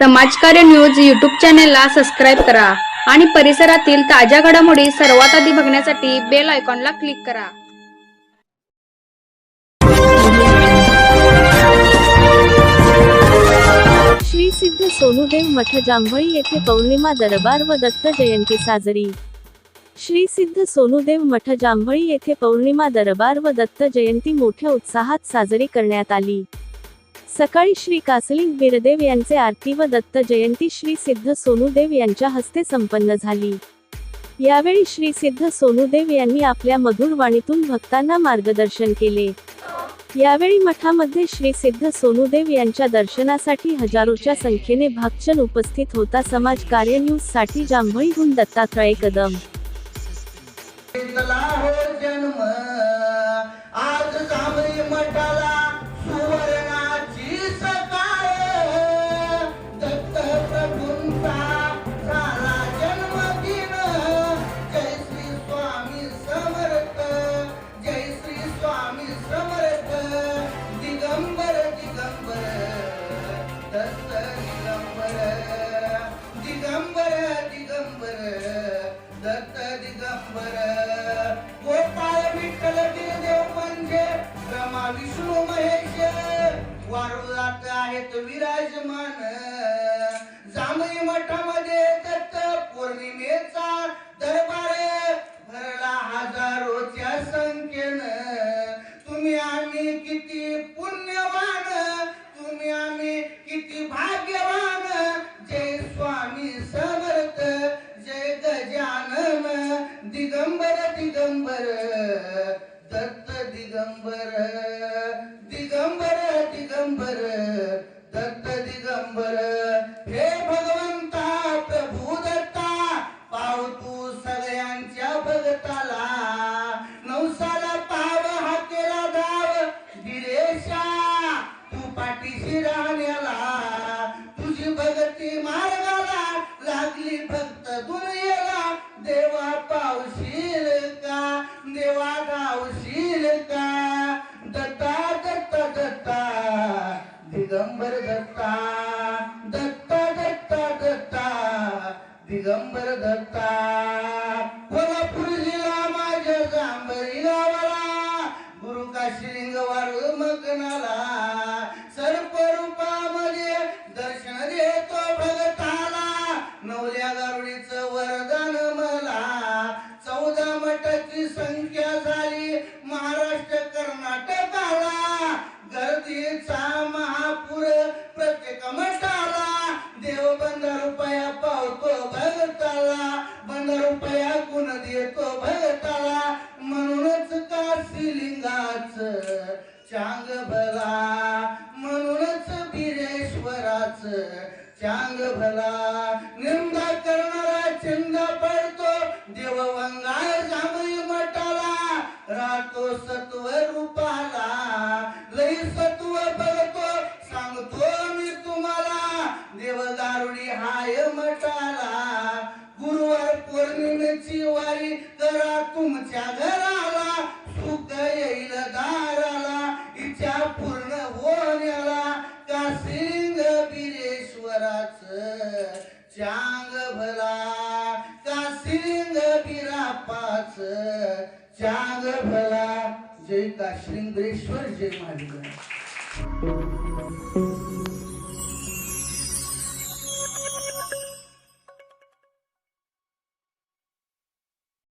समाजकार्य news YouTube चॅनेलला subscribe करा आणि परिसरातील ताज्या घडामोडी सर्वात आधी बघण्यासाठी बेल आयकॉनला क्लिक करा. श्री सिद्ध सोनुदेव मठ जांभळी येथे पौर्णिमा दरबार व दत्त जयंती साजरी. श्री सिद्ध सोनुदेव मठ जांभळी येथे पौर्णिमा दरबार व दत्त जयंती मोठ्या उत्साहात साजरी करण्यात आली. सकाळी श्री कासलिंग बिरदेव यांचे आरती व दत्त जयंती श्री सिद्ध सोनुदेव यांच्या हस्ते संपन्न झाली. यावेळी श्री सिद्ध सोनुदेव यांनी आपल्या मधुर वाणीतून भक्तांना मार्गदर्शन केले. यावेळी मठामध्ये श्री सिद्ध सोनुदेव यांच्या दर्शनासाठी हजारोच्या संख्येने भागचन उपस्थित होता. समाज कार्य न्यूजसाठी जांभळीहून दत्तात्रय कदम. विष्णू महेश. वारुळात आहेत विराजमान. जांभई मठामध्ये दत्त पौर्णिमेचा दरबार. भरला हजारोच्या संख्येनं. तुम्ही आम्ही किती पुण्यवान. तुम्ही आम्ही किती भाग्यवान. जय स्वामी समर्थ जय गजानन. दिगंबर दिगंबर. दत्त दिगंबर दिगंबर दत्ता. हो कोल्हापूर जिल्हा माझ्या जांभळी गावाला गुरु काशिलिंग सर्प रूपामध्ये दर्शन देतो भगताला. वरदान मला. चौदा मठाची संख्या झाली महाराष्ट्र कर्नाटकाला. गर्दीचा येतो देतो म्हणूनच काशी लिंगाच चांग भला. म्हणूनच बिरेश्वराच चांग भला. वारी करा तुमच्या घराला सुख येईल दाराला इच्छा पूर्ण होण्याला. कासिंग बिरेश्वराच चांग भला? का सिंग बिरापाच चांग भला? जय का काशिंगेश्वर जय महाराज